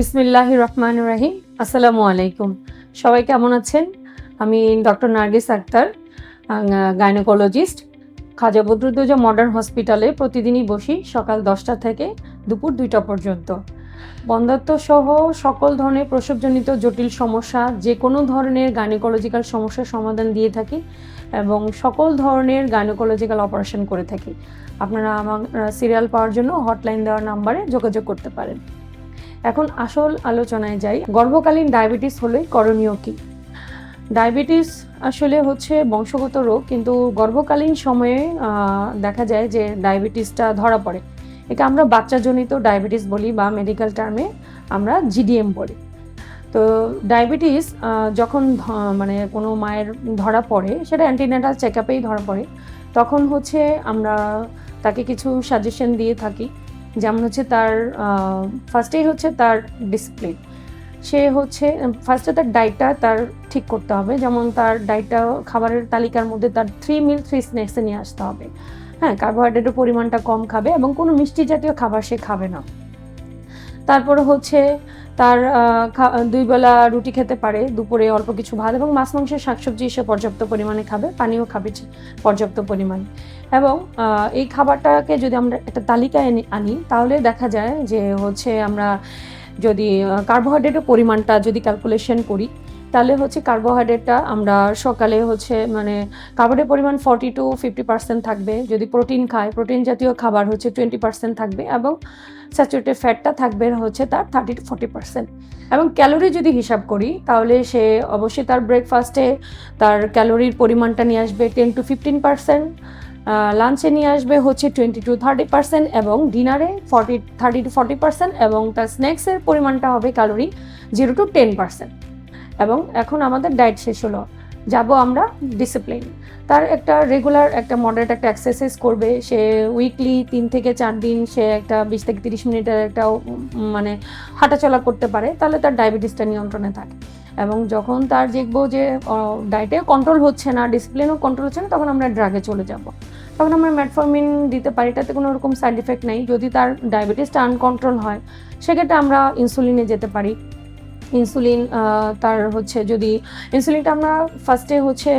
বিসমিল্লাহ রহমান রাহিম। আসসালামু আলাইকুম। সবাই কেমন আছেন? আমি doctor Nargis Akhtar gynaecologist. Khaja Badruddoza modern হসপিটালে প্রতিদিনই বসি সকাল দশটা থেকে দুপুর দুইটা পর্যন্ত। বন্ধাত্ম সহ সকল ধরনের প্রসবজনিত জটিল সমস্যা, যে কোনো ধরনের গাইনোকোলজিক্যাল সমস্যার সমাধান দিয়ে থাকি এবং সকল ধরনের গাইনোকোলজিক্যাল অপারেশন করে থাকি। আপনারা আমার সিরিয়াল পাওয়ার জন্য হটলাইন দেওয়ার নাম্বারে যোগাযোগ করতে পারেন। এখন আসল আলোচনায় যাই। গর্ভকালীন ডায়াবেটিস হলে করণীয় কি? ডায়াবেটিস আসলে হচ্ছে বংশগত রোগ, কিন্তু গর্ভকালীন সময়ে দেখা যায় যে ডায়াবেটিসটা ধরা পড়ে। একে আমরা বাচ্চাজনিত ডায়াবেটিস বলি বা মেডিকেল টার্মে আমরা জিডিএম বলি। তো ডায়াবেটিস যখন মানে কোনো মায়ের ধরা পড়ে, সেটা অ্যান্টিনেটাল চেক আপেই ধরা পড়ে, তখন হচ্ছে আমরা তাকে কিছু সাজেশন দিয়ে থাকি। যেমন হচ্ছে তার ফার্স্টেই হচ্ছে তার ডিসিপ্লিন সে হচ্ছে ফার্স্টে তার ডায়েটটা তার ঠিক করতে হবে। যেমন তার ডায়েটটা খাবারের তালিকার মধ্যে তার থ্রি মিল থ্রি স্ন্যাক্সে নিয়ে আসতে হবে। হ্যাঁ কার্বোহাইড্রেটের পরিমাণটা কম খাবে এবং কোনো মিষ্টি জাতীয় খাবার সে খাবে না। তারপরে হচ্ছে তার দুই বেলা রুটি খেতে পারে, দুপুরে অল্প কিছু ভাত এবং মাছ, মাংসের শাকসবজি সে পর্যাপ্ত পরিমাণে খাবে পানিও খাবে পর্যাপ্ত পরিমাণে। এবং এই খাবারটাকে যদি আমরা একটা তালিকায় আনি তাহলে দেখা যায় যে হচ্ছে আমরা যদি কার্বোহাইড্রেটের পরিমাণটা যদি ক্যালকুলেশন করি তাহলে হচ্ছে কার্বোহাইড্রেটটা আমরা সকালে হচ্ছে মানে খাবারের পরিমাণ ফর্টি টু ফিফটি পার্সেন্ট থাকবে। যদি প্রোটিন খায়, প্রোটিন জাতীয় খাবার হচ্ছে টোয়েন্টি পার্সেন্ট থাকবে এবং স্যাচুরেটেড ফ্যাটটা থাকবে হচ্ছে তার থার্টি টু ফর্টি পার্সেন্ট এবং ক্যালোরি যদি হিসাব করি, তাহলে সে অবশ্যই তার ব্রেকফাস্টে তার ক্যালোরির পরিমাণটা নিয়ে আসবে টেন টু ফিফটিন পার্সেন্ট লাঞ্চে নিয়ে আসবে হচ্ছে টোয়েন্টি টু থার্টি পার্সেন্ট এবং ডিনারে forty thirty to forty percent এবং তার স্ন্যাক্সের পরিমাণটা হবে calorie zero to ten percent এবং এখন আমাদের ডায়েট শেষ হলো। যাব আমরা ডিসিপ্লিন তার একটা রেগুলার একটা মডারেট একটা এক্সারসাইজ করবে। সে উইকলি তিন থেকে চার দিন সে একটা বিশ থেকে তিরিশ মিনিটের একটা মানে হাঁটাচলা করতে পারে। তাহলে তার ডায়াবেটিসটা নিয়ন্ত্রণে থাকে। এবং যখন তার দেখব যে ডায়েটে কন্ট্রোল হচ্ছে না ডিসিপ্লিনও কন্ট্রোল হচ্ছে না, তখন আমরা ড্রাগে চলে যাব। তখন আমরা ম্যাটফর্মিন দিতে পারি, তাতে কোনো রকম সাইড এফেক্ট নেই। যদি তার ডায়াবেটিসটা আনকন্ট্রোল হয়, সেক্ষেত্রে আমরা ইনসুলিনে যেতে পারি। ইনসুলিন তার হচ্ছে যদি, ইনসুলিনটা আমরা ফার্স্টে হচ্ছে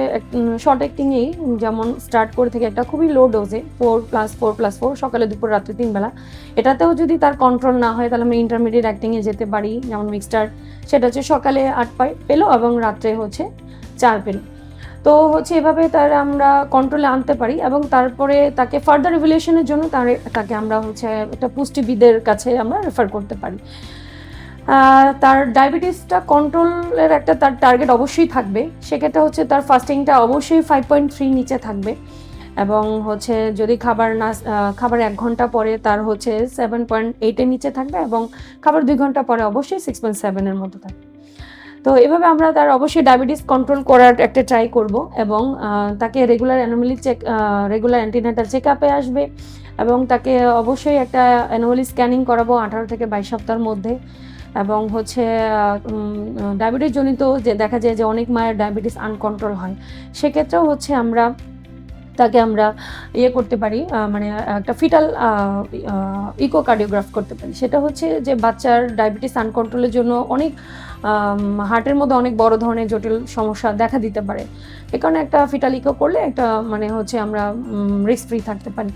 শর্ট অ্যাক্টিংয়েই যেমন স্টার্ট করে থেকে একটা খুবই low ডোজে four plus four plus four সকালে, দুপুর, রাত্রে তিনবেলা এটাতেও যদি তার কন্ট্রোল না হয়, তাহলে আমরা ইন্টারমিডিয়েট অ্যাক্টিংয়ে যেতে পারি, যেমন মিক্সটার সেটা হচ্ছে সকালে আট পেল এবং রাত্রে হচ্ছে চার পেল। তো হচ্ছে এভাবে তার আমরা কন্ট্রোলে আনতে পারি এবং তারপরে তাকে ফার্দার রিভলিউশনের জন্য তার, তাকে আমরা হচ্ছে একটা পুষ্টিবিদের কাছে আমরা রেফার করতে পারি। তার ডায়াবেটিসটা কন্ট্রোলের একটা তার টার্গেট অবশ্যই থাকবে। সেক্ষেত্রে হচ্ছে তার ফাস্টিংটা অবশ্যই ফাইভ পয়েন্ট থ্রি নিচে থাকবে। এবং হচ্ছে যদি খাবার না খাবার এক ঘণ্টা পরে তার হচ্ছে সেভেন পয়েন্ট এইটের নিচে থাকবে এবং খাবার দুই ঘণ্টা পরে অবশ্যই সিক্স পয়েন্ট সেভেনের মধ্যে থাকবে। তো এভাবে আমরা তার অবশ্যই ডায়াবেটিস কন্ট্রোল করার একটা ট্রাই করব এবং তাকে regular anomaly check regular antenatal check আপে আসবে এবং তাকে অবশ্যই একটা অ্যানুয়ালি স্ক্যানিং করাবো আঠারো থেকে বাইশ সপ্তাহের মধ্যে। এবং হচ্ছে ডায়াবেটিসজনিত যে দেখা যায় যে অনেক মায়ের ডায়াবেটিস আনকন্ট্রোল হয়। সেক্ষেত্রেও হচ্ছে আমরা তাকে আমরা ইয়ে করতে পারি মানে একটা ফিটাল ইকোকার্ডিওগ্রাফ করতে পারি। সেটা হচ্ছে যে বাচ্চার ডায়াবেটিস আনকন্ট্রোলের জন্য অনেক হার্টের মধ্যে অনেক বড় ধরনের জটিল সমস্যা দেখা দিতে পারে। এ কারণে একটা ফিটাল ইকো করলে একটা মানে হচ্ছে আমরা রিস্ক ফ্রি থাকতে পারি।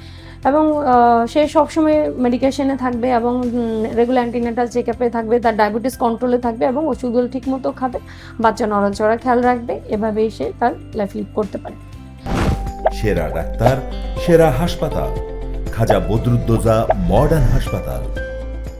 এবং সে সবসময় মেডিকেশনে থাকবে এবং রেগুলার অ্যান্টিনেটাল চেক আপে থাকবে, তার ডায়াবেটিস কন্ট্রোলে থাকবে এবং ওষুধগুলো ঠিক মতো খাবে, বাচ্চা নড়াচড়া খেয়াল রাখবে, এভাবেই সে তার লাইফ লিড করতে পারে। সেরা ডাক্তার সেরা হাসপাতাল। খাজা বদরুদ্দোজা মডার্ন হাসপাতাল।